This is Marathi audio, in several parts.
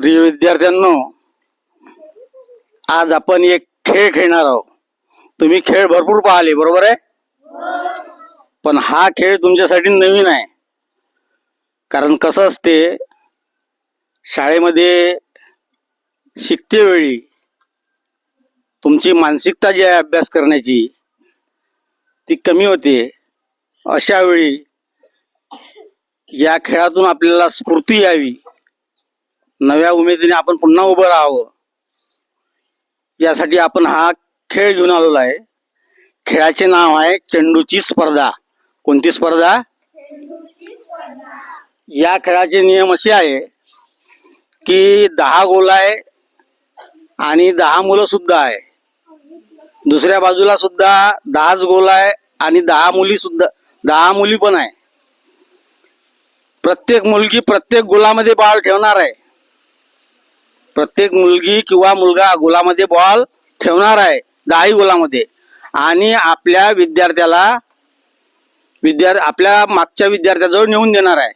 प्रिय विद्यार्थ्यांनो आज आपण एक खेळ खेळणार आहोत. तुम्ही खेळ भरपूर पाहिले बरोबर आहे? पण हा खेळ तुमच्यासाठी नवीन आहे. कारण कसं असते शाळेमध्ये शिकतेवेळी तुमची मानसिकता जी आहे अभ्यास करण्याची ती कमी होते. अशा वेळी या खेळातून आपल्याला स्फूर्ती यावी. नव्या उमेदीने आपण पुन्हा उभं राहावं. यासाठी आपण हा खेळ घेऊन आलेलो आहे. खेळाचे नाव आहे चेंडूची स्पर्धा. कोणती स्पर्धा? या खेळाचे नियम असे आहे की दहा गोल आहे आणि दहा मुलं सुद्धा आहे. दुसऱ्या बाजूला सुद्धा दहाच गोल आहे आणि दहा मुली सुद्धा दहा मुली पण आहे. प्रत्येक मुलगी प्रत्येक गोलामध्ये बाळ ठेवणार आहे. प्रत्येक मुलगी किंवा मुलगा गोलामध्ये बॉल ठेवणार आहे दहाही गोलामध्ये. आणि आपल्या विद्यार्थ्याला विद्यार्थी आपल्या मागच्या विद्यार्थ्याजवळ नेऊन देणार आहे.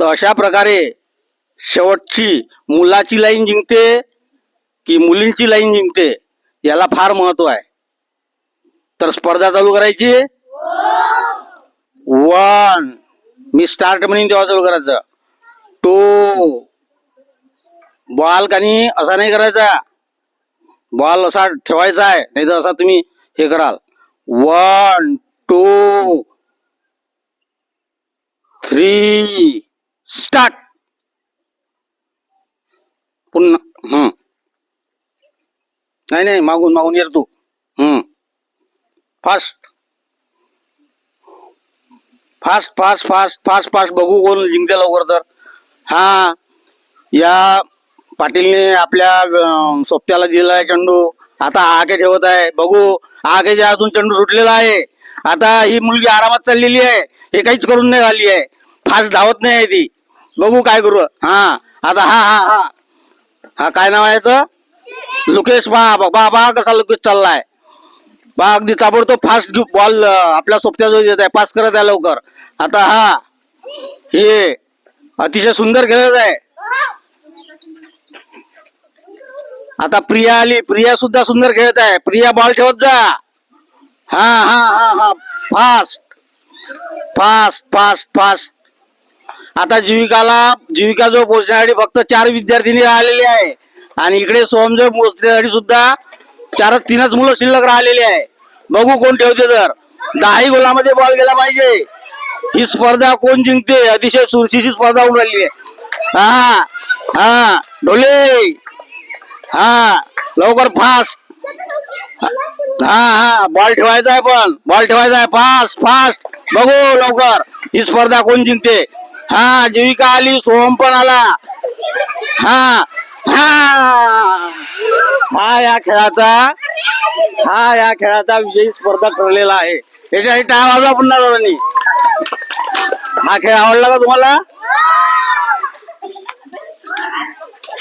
तर अशा प्रकारे शेवटची मुलाची लाईन जिंकते की मुलींची लाईन जिंकते याला फार महत्त्व आहे. तर स्पर्धा चालू करायची? वन. मी स्टार्ट म्हणून तेव्हा चालू करायचं. टू बॉल कानी असा नाही करायचा. बॉल असा ठेवायचा आहे नाही तर असा तुम्ही हे कराल. One two three start. पुन्हा हम्म नाही नाही मागून मागून ये तू. हम्म fast. Fast fast fast fast fast बघू कोण जिंकते लवकर तर. हा या पाटीलने आपल्या सोबत्याला दिलेला आहे चेंडू. आता आगे ठेवत आहे. बघू आगेच्या अजून चेंडू सुटलेला आहे. आता ही मुलगी आरामात चाललेली आहे. हे काहीच करून नाही झाली आहे. फास्ट धावत नाही आहे ती. बघू काय करू. हा आता हा हा हा. हा काय नाव आहे तर लुकेश बा बा बा कसा लुकेश चाललाय. बा अगदी ताबडतोब फास्ट बॉल आपल्या सोबत्याजवळ येत आहे. पास करत आहे लवकर. आता हा हे अतिशय सुंदर खेळत आहे. आता प्रिया आली. प्रिया सुद्धा सुंदर खेळत आहे. प्रिया बॉल ठेवत जा. हा हा हा हा. फास्ट फास्ट फास्ट फास्ट आता जीविकाला जीविका जो पोहोचण्यासाठी फक्त चार विद्यार्थिनी राहिलेले आहे. आणि इकडे सोहमजवळ पोहोचण्यासाठी सुद्धा चार तीनच मुलं शिल्लक राहिलेली आहे. बघू कोण ठेवते तर. दहाही गोलामध्ये बॉल गेला पाहिजे. ही स्पर्धा कोण जिंकते? अतिशय चुरशीची स्पर्धा होऊन राहिली आहे. हा हा. ढोले! हा लवकर फास्ट. हा हा बॉल ठेवायचा आहे पण बॉल ठेवायचा आहे. Fast fast. बघू लवकर. ही स्पर्धा कोण जिंकते? हा जीविका आली सोहम पण आला. हा हा. हा या खेळाचा हा या खेळाचा विजयी स्पर्धा ठरलेला आहे. याच्यासाठी टाळा वाजवा पुन्हा जणांनी हा खेळ आवडला का तुम्हाला?